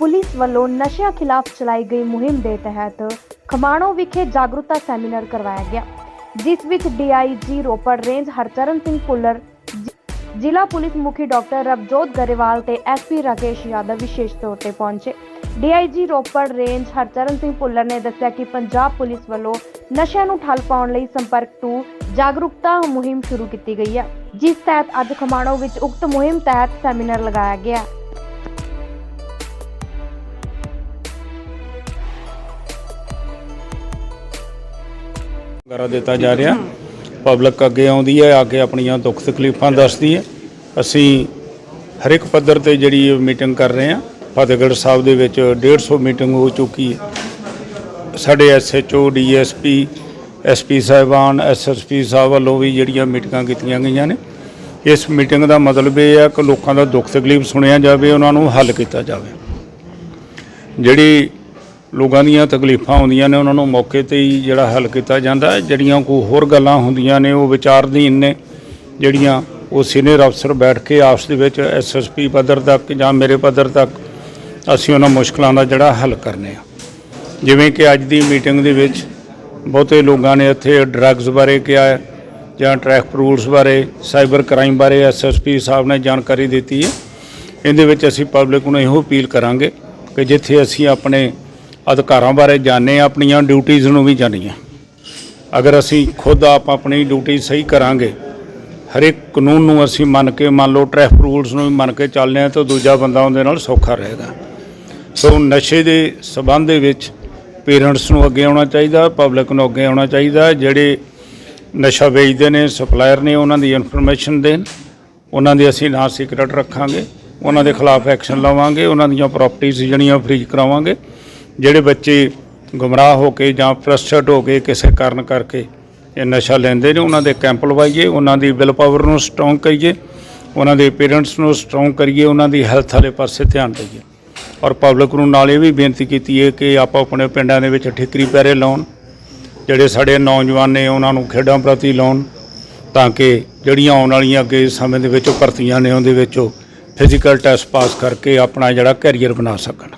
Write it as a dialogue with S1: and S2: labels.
S1: Police ਵੱਲੋਂ ਨਸ਼ਿਆਂ ਖਿਲਾਫ ਚਲਾਈ ਗਈ ਮੁਹਿੰਮ ਦੇ ਤਹਿਤ ਖਮਾਣੋ ਵਿਖੇ ਜਾਗਰੂਕਤਾ ਸੈਮੀਨਾਰ ਕਰਵਾਇਆ ਗਿਆ, ਜਿਸ ਵਿੱਚ ਡੀਆਈਜੀ ਰੋਪੜ ਰੇਂਜ ਹਰਚਰਨ ਸਿੰਘ ਪੁੱਲਰ, ਜ਼ਿਲ੍ਹਾ ਪੁਲਿਸ ਮੁਖੀ ਡਾਕਟਰ ਰਵਜੋਤ ਗਰੇਵਾਲ ਤੇ ਐਸਪੀ ਰਾਕੇਸ਼ ਯਾਦਵ ਵਿਸ਼ੇਸ਼ ਤੌਰ ਤੇ ਪਹੁੰਚੇ। ਡੀਆਈਜੀ ਰੋਪੜ ਰੇਂਜ ਹਰਚਰਨ ਸਿੰਘ ਪੁੱਲਰ ਨੇ ਦੱਸਿਆ ਕਿ ਪੰਜਾਬ ਪੁਲਿਸ ਵੱਲੋਂ ਨਸ਼ਿਆਂ ਨੂੰ ਠੱਲ ਪਾਉਣ ਲਈ ਸੰਪਰਕ ਟੂ ਜਾਗਰੂਕਤਾ ਮੁਹਿੰਮ ਸ਼ੁਰੂ ਕੀਤੀ ਗਈ ਹੈ, ਜਿਸ ਤਹਿਤ ਅੱਜ ਖਮਾਣੋ ਵਿੱਚ ਉਕਤ ਮੁਹਿੰਮ ਤਹਿਤ ਸੈਮੀਨਾਰ ਲਗਾਇਆ ਗਿਆ।
S2: ਵਗੈਰਾ ਦਿੱਤਾ ਜਾ ਰਿਹਾ। ਪਬਲਿਕ ਅੱਗੇ ਆਉਂਦੀ ਹੈ, ਆ ਕੇ ਆਪਣੀਆਂ ਦੁੱਖ ਤਕਲੀਫਾਂ ਦੱਸਦੀ ਹੈ। ਅਸੀਂ ਹਰ ਇੱਕ ਪੱਧਰ ਤੇ ਜਿਹੜੀ ਇਹ ਮੀਟਿੰਗ ਕਰ ਰਹੇ ਹਾਂ, ਫਤਿਹਗੜ੍ਹ ਸਾਹਿਬ ਦੇ ਵਿੱਚ 150 ਮੀਟਿੰਗ ਹੋ ਚੁੱਕੀ ਹੈ। ਸਾਡੇ ਐਸਐਚਓ ਡੀਐਸਪੀ ਐਸਪੀ ਸਾਹਿਬਾਨ ਐਸਐਸਪੀ ਸਾਹਿਬ ਵੱਲੋਂ ਵੀ ਜਿਹੜੀਆਂ ਮੀਟਿੰਗਾਂ ਕੀਤੀਆਂ ਗਈਆਂ ਨੇ। ਇਸ ਮੀਟਿੰਗ ਦਾ ਮਤਲਬ ਇਹ ਹੈ ਕਿ ਲੋਕਾਂ ਦਾ ਦੁੱਖ ਤਕਲੀਫ ਸੁਣਿਆ ਜਾਵੇ, ਉਹਨਾਂ ਨੂੰ ਹੱਲ ਕੀਤਾ ਜਾਵੇ। ਜਿਹੜੀ ਲੋਕਾਂ ਦੀਆਂ ਤਕਲੀਫਾਂ ਆਉਂਦੀਆਂ ਨੇ, ਉਹਨਾਂ ਨੂੰ ਮੌਕੇ ਤੇ ਹੀ ਜਿਹੜਾ ਹੱਲ ਕੀਤਾ ਜਾਂਦਾ ਹੈ। ਜਿਹੜੀਆਂ ਕੋਈ ਹੋਰ ਗੱਲਾਂ ਹੁੰਦੀਆਂ ਨੇ, ਉਹ ਵਿਚਾਰਧੀਨ ਨੇ, ਜਿਹੜੀਆਂ ਉਹ ਸੀਨੀਅਰ ਅਫਸਰ ਬੈਠ ਕੇ ਆਪਸ ਦੇ ਵਿੱਚ ਐਸਐਸਪੀ ਪੱਧਰ ਤੱਕ ਜਾਂ ਮੇਰੇ ਪੱਧਰ ਤੱਕ ਅਸੀਂ ਉਹਨਾਂ ਮੁਸ਼ਕਲਾਂ ਦਾ ਜਿਹੜਾ ਹੱਲ ਕਰਨੇ ਆ। ਜਿਵੇਂ ਕਿ ਅੱਜ ਦੀ ਮੀਟਿੰਗ ਦੇ ਵਿੱਚ ਬਹੁਤੇ ਲੋਕਾਂ ਨੇ ਇੱਥੇ ਡਰੱਗਸ ਬਾਰੇ ਕਿਹਾ ਹੈ ਜਾਂ ਟ੍ਰੈਫਿਕ ਰੂਲਸ ਬਾਰੇ, ਸਾਈਬਰ ਕ੍ਰਾਈਮ ਬਾਰੇ ਐਸਐਸਪੀ ਸਾਹਿਬ ਨੇ ਜਾਣਕਾਰੀ ਦਿੱਤੀ ਹੈ। ਇਹਦੇ ਵਿੱਚ ਅਸੀਂ ਪਬਲਿਕ ਨੂੰ ਇਹੋ ਅਪੀਲ ਕਰਾਂਗੇ ਕਿ ਜਿੱਥੇ ਅਸੀਂ ਆਪਣੇ ਅਧਿਕਾਰਾਂ ਬਾਰੇ ਜਾਣਦੇ ਹਾਂ, ਆਪਣੀਆਂ ਡਿਊਟੀਆਂ ਨੂੰ ਵੀ ਜਾਣੀਏ ਅਗਰ ਅਸੀਂ ਖੁਦ ਆਪ ਆਪਣੀ ਡਿਊਟੀ ਸਹੀ ਕਰਾਂਗੇ ਹਰ ਇੱਕ ਕਾਨੂੰਨ ਨੂੰ ਅਸੀਂ ਮੰਨ ਕੇ, ਮੰਨ ਲਓ ਟ੍ਰੈਫਿਕ ਰੂਲਸ ਨੂੰ ਵੀ ਮੰਨ ਕੇ ਚੱਲਦੇ ਹਾਂ, ਤਾਂ ਦੂਜਾ ਬੰਦਾ ਉਹਦੇ ਨਾਲ ਸੌਖਾ ਰਹੇਗਾ। ਸੋ ਨਸ਼ੇ ਦੇ ਸਬੰਧ ਦੇ ਵਿੱਚ ਪੇਰੈਂਟਸ ਨੂੰ ਅੱਗੇ ਆਉਣਾ ਚਾਹੀਦਾ ਪਬਲਿਕ ਨੂੰ ਅੱਗੇ ਆਉਣਾ ਚਾਹੀਦਾ। ਜਿਹੜੇ ਨਸ਼ਾ ਵੇਚਦੇ ਨੇ ਸਪਲਾਇਰ ਨੇ, ਉਹਨਾਂ ਦੀ ਇਨਫੋਰਮੇਸ਼ਨ ਦੇਣ। ਉਹਨਾਂ ਦੇ ਅਸੀਂ ਨਾ ਸੀਕ੍ਰੇਟ ਰੱਖਾਂਗੇ। ਉਹਨਾਂ ਦੇ ਖਿਲਾਫ ਐਕਸ਼ਨ ਲਵਾਂਗੇ। ਉਹਨਾਂ ਦੀਆਂ ਪ੍ਰਾਪਰਟੀਆਂ ਜਿਹੜੀਆਂ ਫ੍ਰੀਜ਼ ਕਰਾਵਾਂਗੇ। ਜਿਹੜੇ ਬੱਚੇ ਗੁੰਮਰਾਹ ਹੋ ਕੇ ਜਾਂ ਫਰਸਟ੍ਰੇਟ ਹੋ ਕੇ ਕਿਸੇ ਕਾਰਨ ਕਰਕੇ ਇਹ ਨਸ਼ਾ ਲੈਂਦੇ ਨੇ, ਉਹਨਾਂ ਦੇ ਕੈਂਪ ਲਵਾਈਏ, ਉਹਨਾਂ ਦੀ ਵਿਲ ਪਾਵਰ ਨੂੰ ਸਟਰੋਂਗ ਕਰੀਏ, ਉਹਨਾਂ ਦੇ ਪੇਰੈਂਟਸ ਨੂੰ ਸਟਰੋਂਗ ਕਰੀਏ, ਉਹਨਾਂ ਦੀ ਹੈਲਥ ਵਾਲੇ ਪਾਸੇ ਧਿਆਨ ਦਈਏ। ਔਰ ਪਬਲਿਕ ਨੂੰ ਨਾਲ ਇਹ ਵੀ ਬੇਨਤੀ ਕੀਤੀ ਹੈ ਕਿ ਆਪਾਂ ਆਪਣੇ ਪਿੰਡਾਂ ਦੇ ਵਿੱਚ ਠਿਕਰੀ ਪੈਰੇ ਲਾਉਣ, ਜਿਹੜੇ ਸਾਡੇ ਨੌਜਵਾਨ ਨੇ ਉਹਨਾਂ ਨੂੰ ਖੇਡਾਂ ਪ੍ਰਤੀ ਲਾਉਣ, ਤਾਂ ਕਿ ਜਿਹੜੀਆਂ ਆਉਣ ਵਾਲੀਆਂ ਅੱਗੇ ਸਮੇਂ ਦੇ ਵਿੱਚ ਉਹ ਭਰਤੀਆਂ ਨੇ, ਉਹਦੇ ਵਿੱਚ ਉਹ ਫਿਜ਼ੀਕਲ ਟੈਸਟ ਪਾਸ ਕਰਕੇ ਆਪਣਾ ਜਿਹੜਾ ਕੈਰੀਅਰ ਬਣਾ ਸਕਣ।